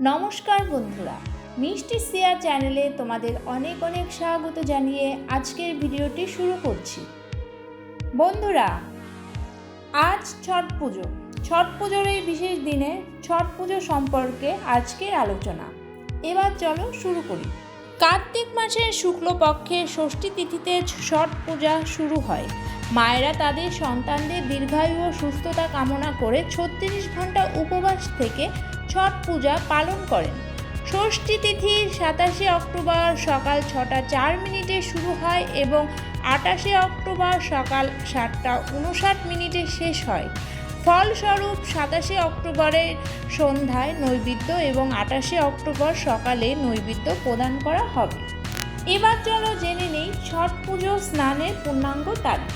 নমস্কার বন্ধুরা, মিষ্টি সিয়া চ্যানেলে তোমাদের অনেক অনেক স্বাগত জানিয়ে আজকের ভিডিওটি শুরু করছি। বন্ধুরা, আজ ছট পুজো। ছট পুজোর এই বিশেষ দিনে ছট পুজো সম্পর্কে আজকের আলোচনা। এবার চলো শুরু করি। কার্তিক মাসের শুক্লপক্ষে ষষ্ঠী তিথিতে ছট পূজা শুরু হয়। মায়েরা তাদের সন্তানদের দীর্ঘায়ু ও সুস্থতা কামনা করে ছত্রিশ ঘণ্টা উপবাস থেকে ছট পূজা পালন করেন। ষষ্ঠী তিথি সাতাশে অক্টোবর সকাল ছটা চার মিনিটে শুরু হয় এবং আটাশে অক্টোবর সকাল সাতটা উনষাট মিনিটে শেষ হয়। ফলস্বরূপ সাতাশে অক্টোবরের সন্ধ্যায় নৈবেদ্য এবং আটাশে অক্টোবর সকালে নৈবেদ্য প্রদান করা হবে। এবার চলো জেনে নেই ছট পুজো স্নানের পূর্ণাঙ্গ তারিখ।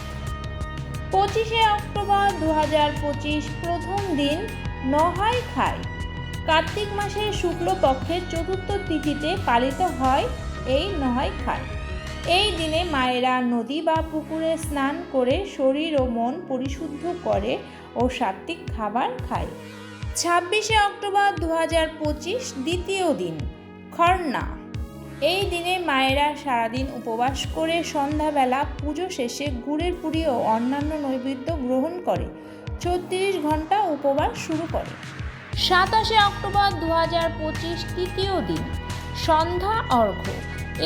পঁচিশে অক্টোবর দু হাজার পঁচিশ প্রথম দিন নহাই খায় কার্তিক মাসের শুক্লপক্ষের চতুর্থ তিথিতে পালিত হয়, এই নহাই খায় এই দিনে মায়েরা নদী বা পুকুরে স্নান করে শরীর ও মন পরিশুদ্ধ করে ও সাত্ত্বিক খাবার খায়। ছাব্বিশে অক্টোবর দু পঁচিশ দ্বিতীয় দিন, খর্না। এই দিনে মায়েরা সারাদিন উপবাস করে সন্ধ্যাবেলা পুজো শেষে গুড়ের পুরি ও অন্যান্য নৈবেদ্য গ্রহণ করে। ছত্রিশ ঘণ্টা উপবাস শুরু করে। সাতাশে অক্টোবর দু হাজার পঁচিশ তৃতীয় দিন, সন্ধ্যা অর্ঘ্য।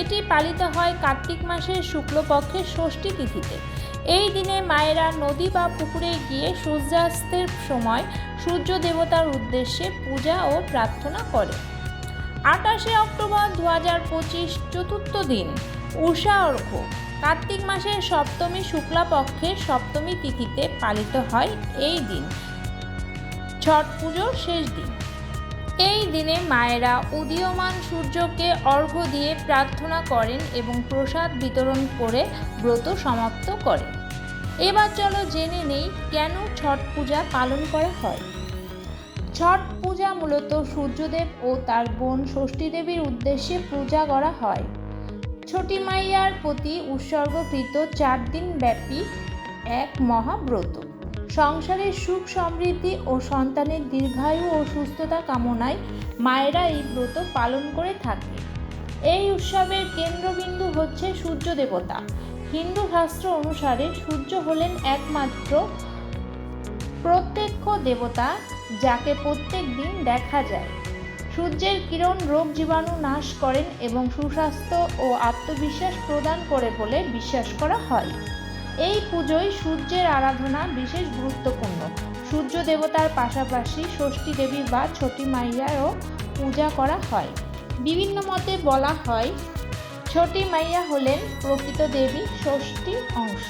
এটি পালিত হয় কার্তিক মাসের শুক্লপক্ষের ষষ্ঠী তিথিতে। এই দিনে মায়েরা নদী বা পুকুরে গিয়ে সূর্যাস্তের সময় সূর্য দেবতার উদ্দেশ্যে পূজা ও প্রার্থনা করে। আটাশে অক্টোবর দু হাজার পঁচিশ চতুর্থ দিন উষা অর্ঘ্য। কার্তিক মাসের সপ্তমী শুক্লাপক্ষের সপ্তমী তিথিতে পালিত হয় এই দিন। ছট পুজোর শেষ দিন। এই দিনে মায়েরা উদীয়মান সূর্যকে অর্ঘ্য দিয়ে প্রার্থনা করেন এবং প্রসাদ বিতরণ করে ব্রত সমাপ্ত করেন। এবার চলো জেনে নেই কেন ছট পূজা পালন করা হয়। ছট পূজা মূলত সূর্যদেব ও তার বোন ষষ্ঠী দেবীর উদ্দেশ্যে পূজা করা হয়। ছটি মাইয়ার প্রতি উৎসর্গকৃত চার দিন ব্যাপী এক মহাব্রত। সংসারের সুখ সমৃদ্ধি ও সন্তানের দীর্ঘায়ু ও সুস্থতা কামনায় মায়েরা এই ব্রত পালন করে থাকে এই উৎসবের কেন্দ্রবিন্দু হচ্ছে সূর্য দেবতা। হিন্দু শাস্ত্র অনুসারে সূর্য হলেন একমাত্র প্রত্যক্ষ দেবতা যাকে প্রত্যেক দিন দেখা যায়। সূর্যের কিরণ রোগ জীবাণু নাশ করেন এবং সুস্বাস্থ্য ও আত্মবিশ্বাস প্রদান করে বলে বিশ্বাস করা হয়। এই পুজোয় সূর্যের আরাধনা বিশেষ গুরুত্বপূর্ণ। সূর্য দেবতার পাশাপাশি ষষ্ঠী দেবী বা ছটি মাইয়ারও পূজা করা হয়। বিভিন্ন মতে বলা হয়, ছটি মাইয়া হলেন প্রকৃত দেবী ষষ্ঠী অংশ।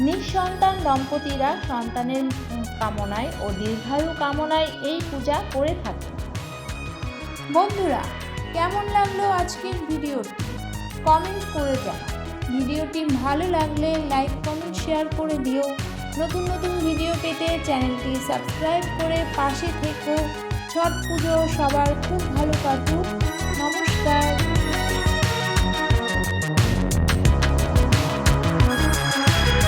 নিঃসন্তান দম্পতিরা সন্তানের কামনায় ও দীর্ঘায়ু কামনায় এই পূজা করে থাকে বন্ধুরা, কেমন লাগল আজকের ভিডিওটি? কমেন্ট করে জানাও। ভিডিওটি ভালো লাগলে লাইক, কমেন্ট, শেয়ার করে দিও। নতুন নতুন ভিডিও পেতে চ্যানেলটি সাবস্ক্রাইব করে পাশে থেকো। ছট পুজো সবার খুব ভালো কাটুক।